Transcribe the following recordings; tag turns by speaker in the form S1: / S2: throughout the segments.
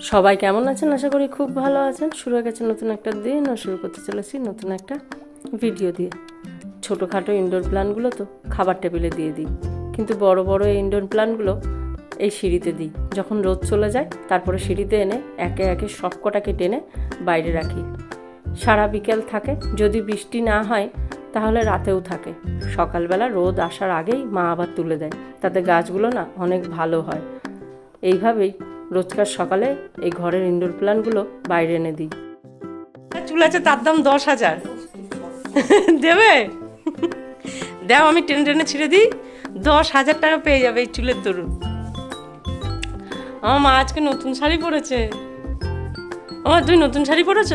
S1: সবাই কেমন আছেন? আশা করি খুব ভালো আছেন। শুরু হয়ে গেছে নতুন একটা দিন আর শুরু করতে চলেছি নতুন একটা ভিডিও দিয়ে। ছোটোখাটো ইনডোর প্ল্যানগুলো তো খাবার টেবিলে দিয়ে দিই। কিন্তু বড় বড় এই ইনডোর প্ল্যানগুলো এই সিঁড়িতে দিই। যখন রোদ চলে যায়, তারপরে সিঁড়িতে এনে একে একে সব কটাকে টেনে বাইরে রাখি। সারা বিকেল থাকে। যদি বৃষ্টি না হয়, তাহলে রাতেও থাকে। সকালবেলা রোদ আসার আগেই মা আবার তুলে দেয়। তাতে গাছগুলো না অনেক ভালো হয়। এইভাবেই রোজকার সকালে এই ঘরের ইনডোর প্ল্যানগুলো বাইরে এনে দিই। চুল আছে, তার দাম দশ হাজার। দেবে? দেও, আমি টেনে টেনে ছিঁড়ে দিই। দশ হাজার টাকা পেয়ে যাবে এই চুলের দরুন। আমার মা আজকে নতুন শাড়ি পরেছে। আমার তুই নতুন শাড়ি পরেছ?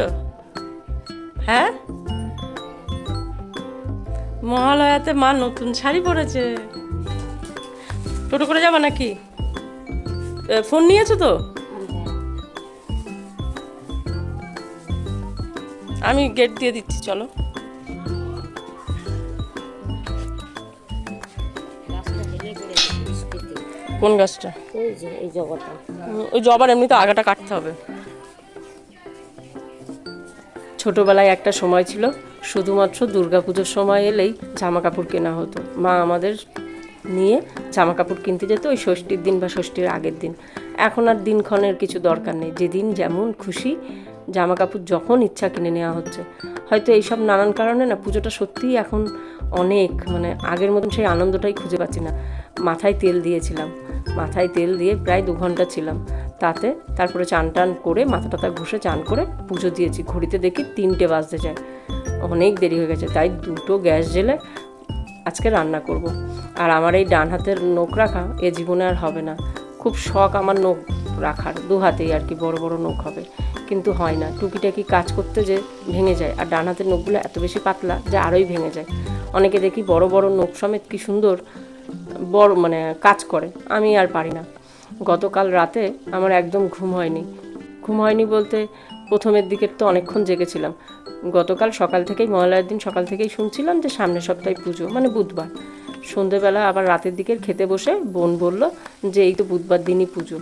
S1: হ্যাঁ? মহালয়াতে মা নতুন শাড়ি পরেছে। টোটো করে যাবা নাকি? ফোন নিয়েছো তো? আমি গেট দিয়ে দিচ্ছি চলো। কোন গাছটা?
S2: এই এই
S1: ওই জবার এমনিতে আগাটা কাটতে হবে। ছোটবেলায় একটা সময় ছিল শুধুমাত্র দুর্গাপুজোর সময় এলেই জামা কাপড় কেনা হতো। মা আমাদের নিয়ে জামা কাপড় কিনতে যেত ওই ষষ্ঠীর দিন বা ষষ্ঠীর আগের দিন। এখন আর দিনক্ষণের কিছু দরকার নেই। যেদিন যেমন খুশি জামা কাপড় যখন ইচ্ছা কিনে নেওয়া হচ্ছে। হয়তো এইসব নানান কারণে না, পুজোটা সত্যিই এখন অনেক মানে আগের মতন সেই আনন্দটাই খুঁজে পাচ্ছি না। মাথায় তেল দিয়েছিলাম। মাথায় তেল দিয়ে প্রায় দু ঘণ্টা ছিলাম। তাতে তারপরে চান টান করে, মাথা টাথা ঘষে চান করে পুজো দিয়েছি। ঘড়িতে দেখি তিনটে বাজতে যায়। অনেক দেরি হয়ে গেছে। তাই দুটো গ্যাস জেলে আজকে রান্না করব। আর আমার এই ডান হাতের নখ রাখা এ জীবনে আর হবে না। খুব শখ আমার নখ রাখার, দু হাতেই আর কি বড় বড় নখ হবে। কিন্তু হয় না, টুকিটাকি কাজ করতে যে ভেঙে যায়। আর ডান হাতের নখগুলো এত বেশি পাতলা যে আরোই ভেঙে যায়। অনেকে দেখি বড় বড় নখ সমেত কি সুন্দর বড় মানে কাজ করে। আমি আর পারি না। গতকাল রাতে আমার একদম ঘুম হয়নি। ঘুম হয়নি বলতে প্রথমের দিকের তো অনেকক্ষণ জেগেছিলাম। গতকাল সকাল থেকেই, মহালয়ার দিন সকাল থেকেই শুনছিলাম যে সামনের সপ্তাহে পুজো মানে বুধবার। সন্ধেবেলা আবার রাতের দিকের খেতে বসে বোন বলল যে, এই তো বুধবার দিনই পুজো।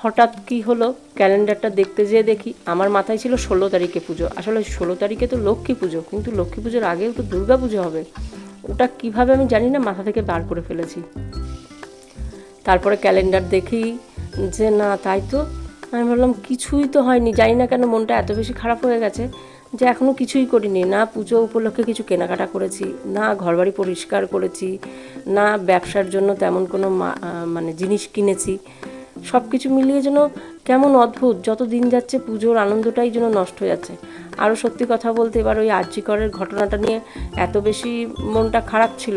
S1: হঠাৎ কি হলো? ক্যালেন্ডারটা দেখতে যেয়ে দেখি আমার মাথায় ছিল ষোলো তারিখে পুজো। আসলে ষোলো তারিখে তো লক্ষ্মী পুজো, কিন্তু লক্ষ্মী পুজোর আগেও তো দুর্গা পুজো হবে। ওটা কীভাবে আমি জানি না, মাথা থেকে বার করে ফেলেছি। তারপরে ক্যালেন্ডার দেখি যে, না, তাই তো আমি ভাবলাম, কিছুই তো হয়নি। জানি না কেন মনটা এত বেশি খারাপ হয়ে গেছে যে এখনও কিছুই করিনি। না পুজো উপলক্ষে কিছু কেনাকাটা করেছি, না ঘরবাড়ি পরিষ্কার করেছি, না ব্যবসার জন্য তেমন কোনো মানে জিনিস কিনেছি। সব কিছু মিলিয়ে যেন কেমন অদ্ভুত, যত দিন যাচ্ছে পুজোর আনন্দটাই যেন নষ্ট হয়ে যাচ্ছে। আরও সত্যি কথা বলতে, এবার ওই আর্যিকরের ঘটনাটা নিয়ে এত বেশি মনটা খারাপ ছিল।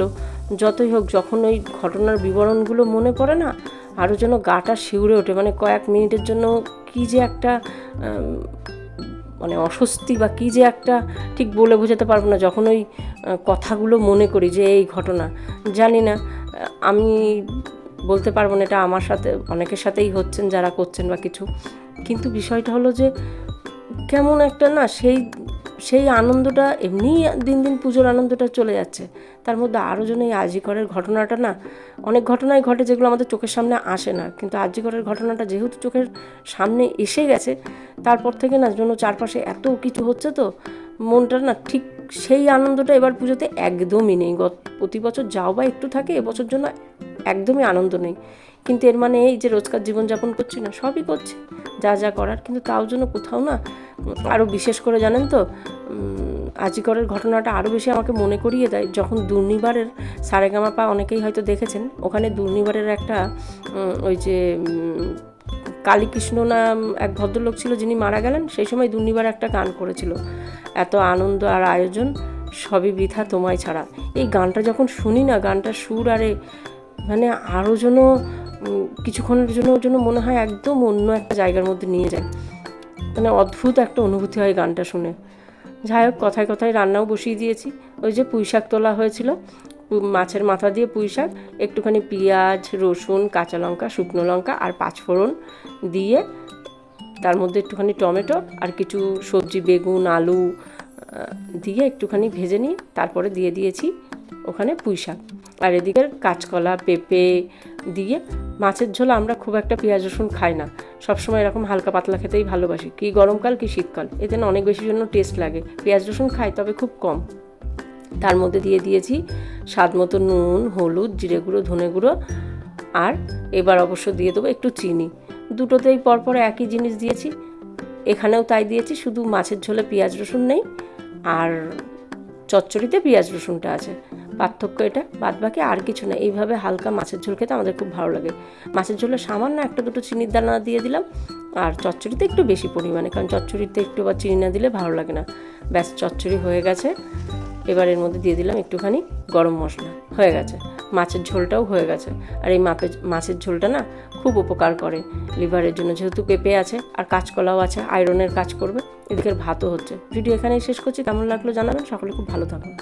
S1: যতই হোক, যখন ওই ঘটনার বিবরণগুলো মনে পড়ে না আরও যেন গাটা শিউরে ওঠে মানে কয়েক মিনিটের জন্য কি যে একটা মানে অস্বস্তি বা কী যে একটা ঠিক বলে বোঝাতে পারব না। যখন ওই কথাগুলো মনে করি যে এই ঘটনা, জানি না, আমি বলতে পারব না এটা আমার সাথে, অনেকের সাথেই হচ্ছেন যারা করছেন বা কিছু। কিন্তু বিষয়টা হলো যে কেমন একটা না সেই সেই আনন্দটা এমনি দিন দিন পুজোর আনন্দটা চলে যাচ্ছে। তার মধ্যে আরও যেন এই আজিকরের ঘটনাটা না, অনেক ঘটনাই ঘটে যেগুলো আমাদের চোখের সামনে আসে না। কিন্তু আজিকরের ঘটনাটা যেহেতু চোখের সামনে এসে গেছে, তারপর থেকে না যেন চারপাশে এত কিছু হচ্ছে তো, মনটা না ঠিক সেই আনন্দটা এবার পুজোতে একদমই নেই। গত প্রতি বছর যাও বা একটু থাকে, এবছর জন্য একদমই আনন্দ নেই। কিন্তু এর মানে এই যে রোজকার জীবনযাপন করছি না, সবই করছি। যা যা করার। কিন্তু তাও জন্য কোথাও না আরও বিশেষ করে জানেন তো আজিকরের ঘটনাটা আরও বেশি আমাকে মনে করিয়ে দেয়। যখন দুর্নিবারের সারেগামাপা অনেকেই হয়তো দেখেছেন, ওখানে দুর্নিবারের একটা ওই যে কালীকৃষ্ণ নাম এক ভদ্রলোক ছিল যিনি মারা গেলেন, সেই সময় দুর্নিবার একটা গান করেছিল। এত আনন্দ আর আয়োজন সবই বৃথা তোমায় ছাড়া। এই গানটা যখন শুনি না, গানটার সুর আরে মানে আরও যেন কিছুক্ষণের জন্য জন্য মনে হয় একদম অন্য একটা জায়গার মধ্যে নিয়ে যায়। মানে অদ্ভুত একটা অনুভূতি হয় গানটা শুনে। যাই হোক, কথায় কথায় রান্নাও বসিয়ে দিয়েছি। ওই যে পুঁই শাক তোলা হয়েছিল, মাছের মাথা দিয়ে পুঁই শাক একটুখানি পেঁয়াজ, রসুন, কাঁচা লঙ্কা, শুকনো লঙ্কা আর পাঁচফোড়ন দিয়ে তার মধ্যে একটুখানি টমেটো আর কিছু সবজি, বেগুন, আলু দিয়ে একটুখানি ভেজে নিয়ে তারপরে দিয়ে দিয়েছি ওখানে পুঁই শাক। আর এদিকে কাঁচকলা, পেঁপে দিয়ে মাছের ঝোল আমরা খুব একটা পেঁয়াজ, রসুন খাই না। সবসময় এরকম হালকা পাতলা খেতেই ভালোবাসি। কি গরমকাল, কি শীতকাল। এতে না অনেক বেশি জন্য টেস্ট লাগে। পেঁয়াজ, রসুন খাই, তবে খুব কম। তার মধ্যে দিয়ে দিয়েছি স্বাদ মতো নুন, হলুদ, জিরে গুঁড়ো, ধনে গুঁড়ো। আর এবার অবশ্য দিয়ে দেবো একটু চিনি। দুটোতেই পরপর একই জিনিস দিয়েছি। এখানেও তাই দিয়েছি, শুধু মাছের ঝোলে পেঁয়াজ, রসুন নেই। আর চচ্চড়িতে পেঁয়াজ রসুনটা আছে। পার্থক্য এটা বাদ বাকি আর কিছু না। এইভাবে হালকা মাছের ঝোল খেতে আমাদের খুব ভালো লাগে। মাছের ঝোলে সামান্য একটা দুটো চিনির দানা দিয়ে দিলাম, আর চচ্চড়িতে একটু বেশি পরিমাণে, কারণ চচ্চড়িতে একটু বা চিনি না দিলে ভালো লাগে না। ব্যাস, চচ্চড়ি হয়ে গেছে। এবার এর মধ্যে দিয়ে দিলাম একটুখানি গরম মশলা। হয়ে গেছে। মাছের ঝোলটাও হয়ে গেছে। আর এই মাপের মাছের ঝোলটা না খুব উপকার করে লিভারের জন্য, যেহেতু পেঁপে আছে আর কাঁচকলাও আছে, আয়রনের কাজ করবে, এদিকে ভাতও হচ্ছে। ভিডিও এখানেই শেষ করছি, কেমন লাগল জানাবেন, সকলে খুব ভালো থাকুন।